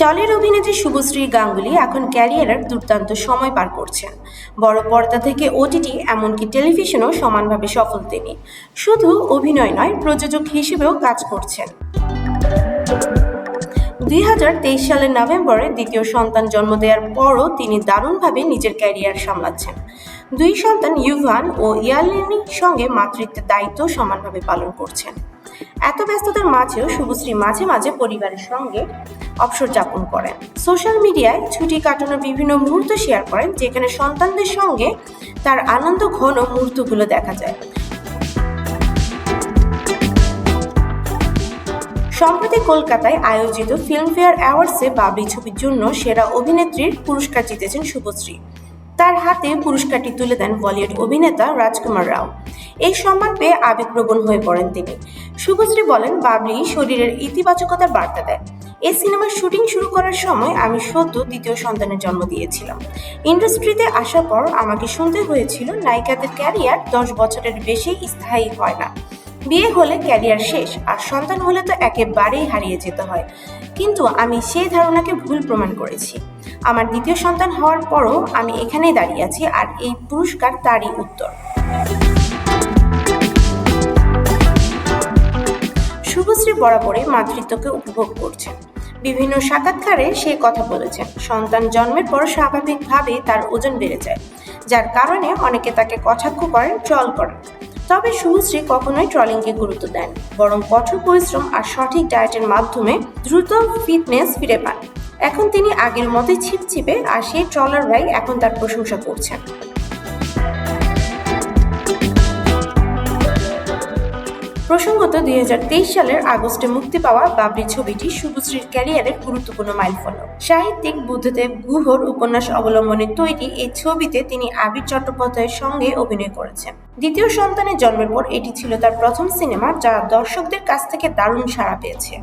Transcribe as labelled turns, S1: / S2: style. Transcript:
S1: টলির অভিনেত্রী শুভশ্রী গাঙ্গুলি এখন ক্যারিয়ারের দুর্দান্ত সময় পার করছেন। বড় পর্দা থেকে ওটিটি এমনকি টেলিভিশনেও সমানভাবে সফল তিনি। শুধু অভিনয় নয়, প্রযোজক হিসেবেও কাজ করছেন। দুই হাজার তেইশ সালের নভেম্বরে দ্বিতীয় সন্তান জন্ম দেওয়ার পরও তিনি দারুণভাবে নিজের ক্যারিয়ার সামলাচ্ছেন। দুই সন্তান, ইউভান ও ইয়ালিনীর সঙ্গে মাতৃত্বের দায়িত্ব সমানভাবে পালন করছেন। এত ব্যস্ততার মাঝেও শুভশ্রী মাঝে মাঝে পরিবারের সঙ্গে অবসর যাপন করেন। সোশ্যাল মিডিয়ায় ছুটি কাটানোর বিভিন্ন মুহূর্ত শেয়ার করেন, যেখানে সন্তানদের সঙ্গে তার আনন্দ ঘন মুহূর্তগুলো দেখা যায়। সম্প্রতি কলকাতায় আয়োজিত ফিল্মফেয়ার অ্যাওয়ার্ডসে বাবরি ছবির জন্য সেরা অভিনেত্রীর পুরস্কার জিতেছেন শুভশ্রী। তার হাতে পুরস্কারটি তুলে দেন বলিউড অভিনেতা রাজকুমার রাও। এই সম্মান পেয়ে আবেগপ্রবণ হয়ে পড়েন তিনি। শুভশ্রী বলেন, বাবরি শরীরের ইতিবাচকতার বার্তা দেয়। এই সিনেমার শুটিং শুরু করার সময় আমি সদ্য দ্বিতীয় সন্তানের জন্ম দিয়েছিলাম। ইন্ডাস্ট্রিতে আসার পর আমাকে শুনতে হয়েছিল, নায়িকাদের ক্যারিয়ার দশ বছরের বেশি স্থায়ী হয় না। বিয়ে হলে ক্যারিয়ার শেষ, আর সন্তান হলে তো একেবারেই হারিয়ে যেতে হয়। কিন্তু আমি সেই ধারণাকে ভুল প্রমাণ করেছি। আমার দ্বিতীয় সন্তান হওয়ার পরও আমি এখানেই দাঁড়িয়ে আছি, আর এই পুরস্কার তারই উত্তর। বরাবরই মাতৃত্বকে উপভোগ করছেন। বিভিন্ন সাক্ষাৎকারে সে কথা বলেছেন, সন্তান জন্মের পর স্বাভাবিকভাবেই তার ওজন বেড়ে যায়, যার কারণে অনেকে তাকে কটাক্ষ করেন, ট্রল করেন। তবে শুভশ্রী কখনোই ট্রলিংকে গুরুত্ব দেন, বরং কঠোর পরিশ্রম আর সঠিক ডায়েটের মাধ্যমে দ্রুত ফিটনেস ফিরে পান। এখন তিনি আগের মতোই ছিপছিপে আর সেই ট্রলাররাই এখন তার প্রশংসা করছেন। প্রসঙ্গত দুই হাজার তেইশ সালের আগস্টে মুক্তি পাওয়া বাবরি ছবিটি শুভশ্রীর ক্যারিয়ারের গুরুত্বপূর্ণ মাইলফলক। সাহিত্যিক বুদ্ধদেব গুহর উপন্যাস অবলম্বনে তৈরি এই ছবিতে তিনি আবির চট্টোপাধ্যায়ের সঙ্গে অভিনয় করেছেন। দ্বিতীয় সন্তানের জন্মের পর এটি ছিল তার প্রথম সিনেমা যা দর্শকদের কাছ থেকে দারুণ সাড়া পেয়েছে।